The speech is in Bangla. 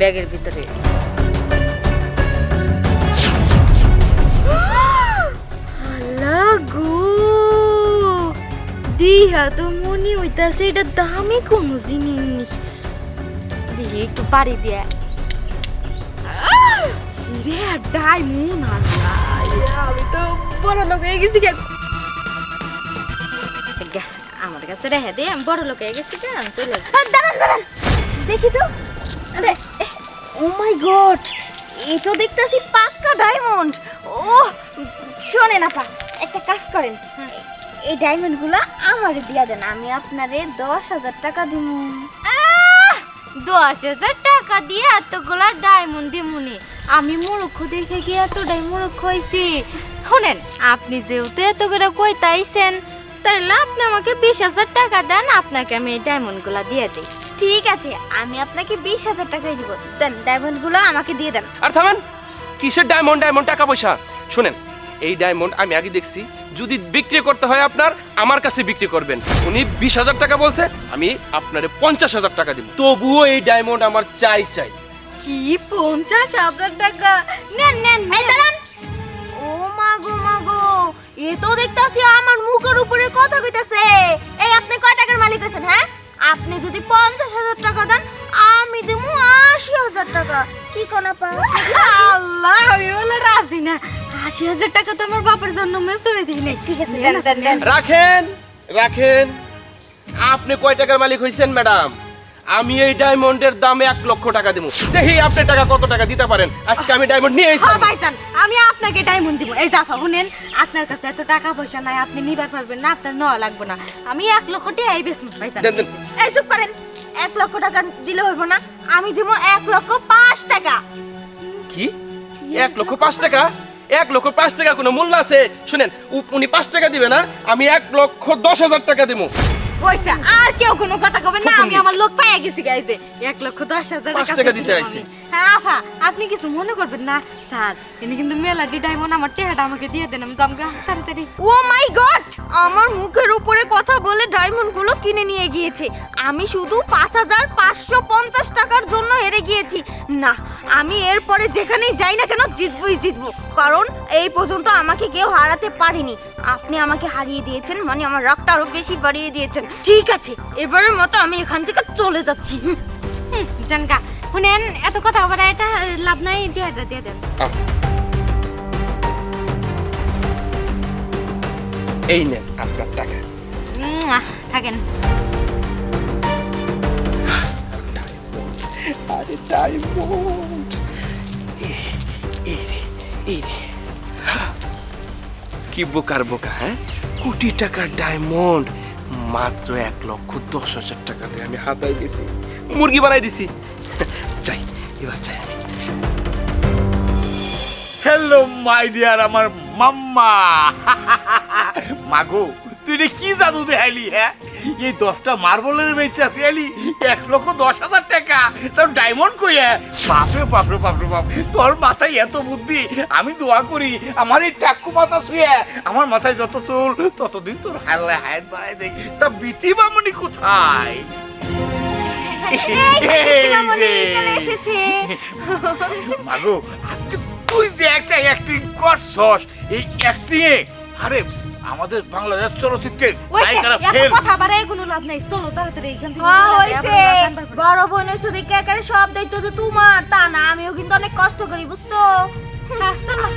ব্যাগের ভিতরে। দিহা তো মনে হইতাছে এটা দামি কোনো জিনিস। দিয়ে একটু বাড়ি দিয়ে। রে ডায়মন্ড আল্লাহ। আমি তো বড় লোক হয়ে গেছি আমার কাছে রেখে দে, আমি বড় লোক হয়ে গেছি চলে দাঁড়ান দাঁড়ান। দেখি তো। আরে ও মাই গড এই তো দেখতেছি পাক্কা ডায়মন্ড ও শোনেন আপা একটা কাজ করেন। এই ডায়মন্ডগুলো আমারে দিয়া দেন আমি আপনারে দশ হাজার টাকা দিব। দশ হাজার টাকা দিয়ে এতগুলা ডায়মন্ড দিমুনি। আমি মূর্খ দেখে কি এতটাই মূর্খ হয়েছি শোনেন আপনি যেহেতু এত করে কইতাইছেন তাহলে আপনি আমাকে বিশ হাজার টাকা দেন আপনাকে আমি এই ডায়মন্ডগুলা দিয়ে দিই। ঠিক আছে আমি আপনাকে বিশ হাজার টাকাই দিব। দেন ডায়মন্ডগুলো আমাকে দিয়ে দেন। আর থামেন কিসের ডায়মন্ড ডায়মন্ড টাকা পয়সা? শুনেন এই ডায়মন্ড আমি আগে দেখছি যদি বিক্রি করতে হয় আপনার আমার কাছে বিক্রি করবেন। উনি বিশ হাজার টাকা বলছে আমি আপনারে পঞ্চাশ হাজার টাকা দিব। তবুও এই ডায়মন্ড আমার চাই চাই। কি পঞ্চাশ হাজার টাকা? নেন নেন এই দাঁড়ান। ও মাগো মাগো এ তো দেখতাছি আমার মুখের উপরে কথা কইতাছে। এই আপনি কয় টাকার মালিক আছেন হ্যাঁ? আপনি যদি পঞ্চাশ হাজার টাকা দেন আমি দেবো আশি হাজার টাকা। কি কোনা পা আল্লাহ আমি বলে রাজি না। আশি হাজার টাকা তো আমার বাপের জন্য মেসরে দিই নাই। ঠিক আছে দেন দেন দেন। রাখেন রাখেন। আপনি কয় টাকার মালিক হয়েছেন ম্যাডাম? আমি এই ডায়মন্ডের দামে এক লক্ষ টাকা দেবো। দেখি আপনি টাকা কত টাকা দিতে পারেন? আজকে আমি ডায়মন্ড নিয়ে এসেছি হ্যাঁ ভাইজান আমি আপনাকে ডায়মন্ড দিব। এই জাফা শুনেন আপনার কাছে এত টাকা পয়সা নাই আপনি নিবার পারবেন না আপনার নেওয়া লাগবে না। আমি এক লক্ষ টাকা এই বেসম ভাইজান। এই চুপ করেন। এক লক্ষ টাকা দিলে হইব না আমি দিব এক লক্ষ পাঁচ টাকা। কি? এক লক্ষ পাঁচ টাকা? এক লক্ষ পাঁচ টাকা কোনো মূল্য আছে? শুনেন উনি পাঁচ টাকা দিবে না আমি এক লক্ষ দশ হাজার টাকা দিব। পয়সা আর কেউ কোনো কথা কবে না আমি আমার লোক পাইয়া গেছি গাইছে এক লক্ষ দশ হাজার টাকা দিতে আইছি। হ্যাঁ আফা আপনি কিছু মনে করবেন না। স্যার ইনি কিন্তু মেলাটি ডায়মন্ড আমার টেহাটা আমাকে দিয়ে দেন আমি জমগা তাড়াতাড়ি। ও মাই গড আমার মুখের উপরে বলে ডায়মন্ডগুলো কিনে নিয়ে গিয়েছে। আমি শুধু পাঁচ হাজার পাঁচশো পঞ্চাশ টাকার জন্য হেরে গিয়েছি। না আমি এরপরে যেখানেই যাই না কেন জিতবই জিতবো। কারণ এই পর্যন্ত আমাকে কেউ হারাতে পারেনি। আপনি আমাকে হারিয়ে দিয়েছেন মানে আমার রাগটা আরও বেশি বাড়িয়ে দিয়েছেন। ঠিক আছে এবারের মতো আমি এখান থেকে চলে যাচ্ছি। জানকা শুনেন এত কথা বলে এটা লাভ নাই দিয়ে দেন। এই নেন আপনার টাকা। থাকেন। কি বোকার বোকা হ্যাঁ? কোটি টাকার ডায়মন্ড মাত্র এক লক্ষ দশ হাজার টাকা দিয়ে আমি হাতাই গেছি। মুরগি বানাই দিছি। চাই এবার চাই হ্যালো মাই ডিয়ার আমার মাম্মা। মাগো তুই রে কি জাদু দেখাইলি হ্যাঁ? এই দশটা মার্বলের বেচা তুই এক লক্ষ দশ হাজার টাকা। তোর ডায়মন্ড কই হ্যাঁ? বাপরে বাপরে বাপরে বাপ। তোর মাথায় এত বুদ্ধি আমি দোয়া করি আমার এই টাক্কু মাথা শুয়ে আমার মাথায় যত চুল ততদিন তোর হাল্লা হায়াত বাড়াই দেখ তা বিতি বামনি কোথায়? মাগো আজকে তুই যে একটা অ্যাক্টিং করছস এই অ্যাক্টিং আরে আমাদের বাংলাদেশ চলচ্চিত্রে নায়িকারা ফেল কথা বারে কোনো লাভ নাই। চলো তাড়াতাড়ি এখান থেকে হ্যাঁ, হইছে। বড় বোন হইছে দেখে একেবারে সব দায়িত্ব তো তোমার তা না আমিও কিন্তু অনেক কষ্ট করি বুঝছ? হ্যাঁ চলো।